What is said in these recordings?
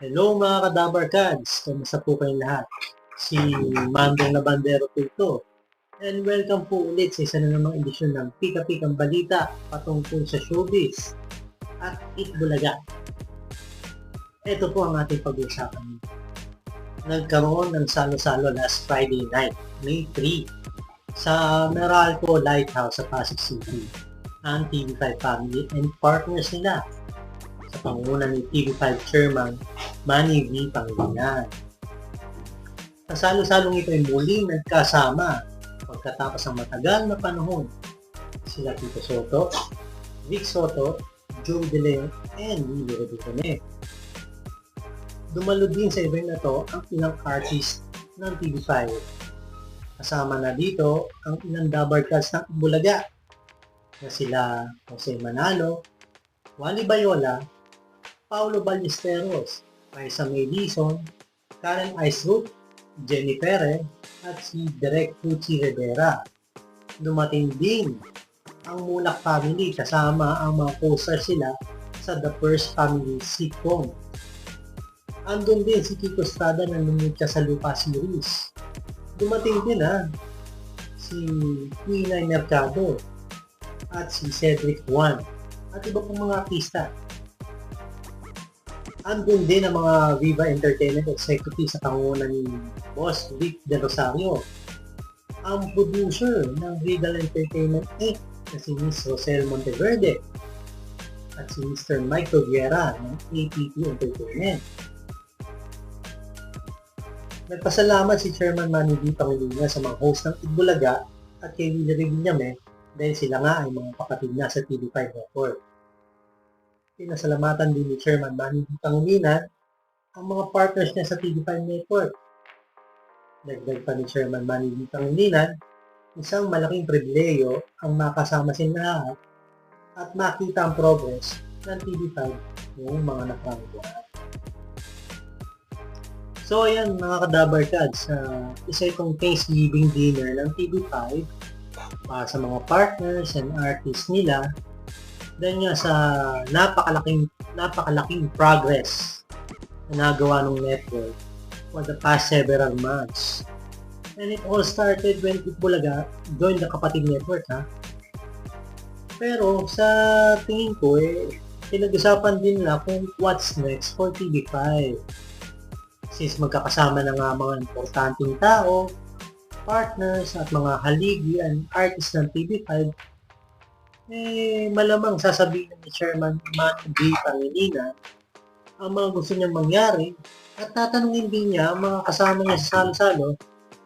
Hello mga kadabar cards! Kamusta po kayong lahat? Si Mandong na Bandero po ito. And welcome po ulit sa isa na namang edisyon ng Pika Pikang Balita patungkol sa showbiz at Itbulaga. Ito po ang ating pag-uusapan. Nagkaroon ng salo-salo last Friday night, May 3, sa Meralco Lighthouse sa Pasig City. Ang TV5 family and partners nila sa panguna ni TV5 Chairman Manny V. Pangilinan. Sa salo-salong ito ay muling nagkasama pagkatapos ng matagal na panahon sila Tito Soto, Vic Soto, Joe De Leon, and Willie Rodriguez. Dumalo din sa event na to ang ilang artist ng TV5. Kasama na dito ang ilang dabar cast ng Bulaga na sila Jose Manalo, Wally Bayola, Paulo Ballesteros, Raisa May Dizon, Karen Iceroot, Jenny Perez, at si Direk Fuchi Rivera. Dumating din ang Mulak Family kasama ang mga posters sila sa The First Family sitcom. Andun din si Kiko Estrada na lumutya sa Lupa series. Dumating din ha, si Quinay Mercado at si Cedric Juan at iba pang mga artista. Andun din ang mga Viva Entertainment Executive sa panguna ni Boss Vic De Rosario. Ang producer ng Regal Entertainment Inc. na si Ms. Rosel Monteverde at si Mr. Mike Toguera ng APP Entertainment. Nagpasalamat si Chairman Manny D. Pangilinan sa mga host ng Itbulaga at kay Willie Reguillame dahil sila nga ay mga kapatid na sa TV5 Network. Pinasalamatan din ni Chairman Manny. Pangilinan ang mga partners niya sa TV5 Network. Dagdag pa ni Chairman Manny. Pangilinan, isang malaking pribileyo ang makasama sila lahat at makita ang progress ng TV5 noong mga nakarang buwan. So ayan mga kadabar cards, uh, isa itong Thanksgiving dinner ng TV5 para sa mga partners and artists nila dahil nga sa napakalaking napakalaking progress na nagawa ng network for the past several months. And it all started when Itbulaga joined the Kapatid Network ha. Pero sa tingin ko eh, pinag-usapan din nila kung what's next for TV5 since magkakasama na nga mga importanteng tao, partners at mga haligi and artists ng TV5, eh malamang sasabihin ni Chairman Man D. Pangilinan ang mga gusto niyang mangyari at tatanungin din niya ang mga kasama niya sa salo-salo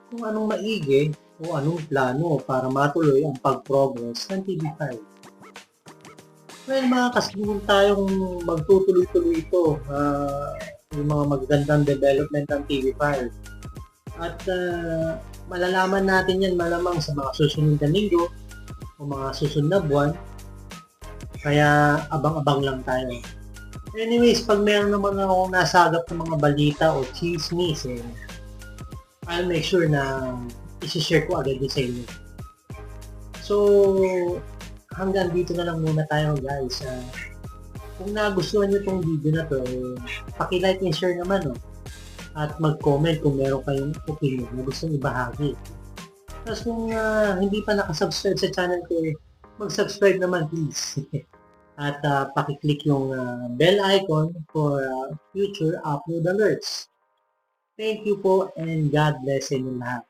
kung anong maigi o anong plano para matuloy ang pag-progress ng TV5. Well, mga kasigurong tayong magtutuloy-tuloy ito. Uh, yung mga magagandang development ng TV5. At uh, malalaman natin yan malamang sa mga susunod na linggo o mga susunod na buwan. Kaya abang-abang lang tayo. Anyways, pag meron naman akong nasagap ng mga balita o chismis, eh, I'll make sure na isi-share ko agad din sa inyo. So, hanggang dito na lang muna tayo guys. Uh, kung nagustuhan nyo itong video na to, eh, paki-like and share naman, oh. At mag-comment kung meron kayong opinion na gusto ibahagi. Tapos kung uh, hindi pa nakasubscribe sa channel ko, eh, mag-subscribe naman please. At uh, paki-click yung uh, bell icon for uh, future upload alerts. Thank you po and God bless inyo lahat.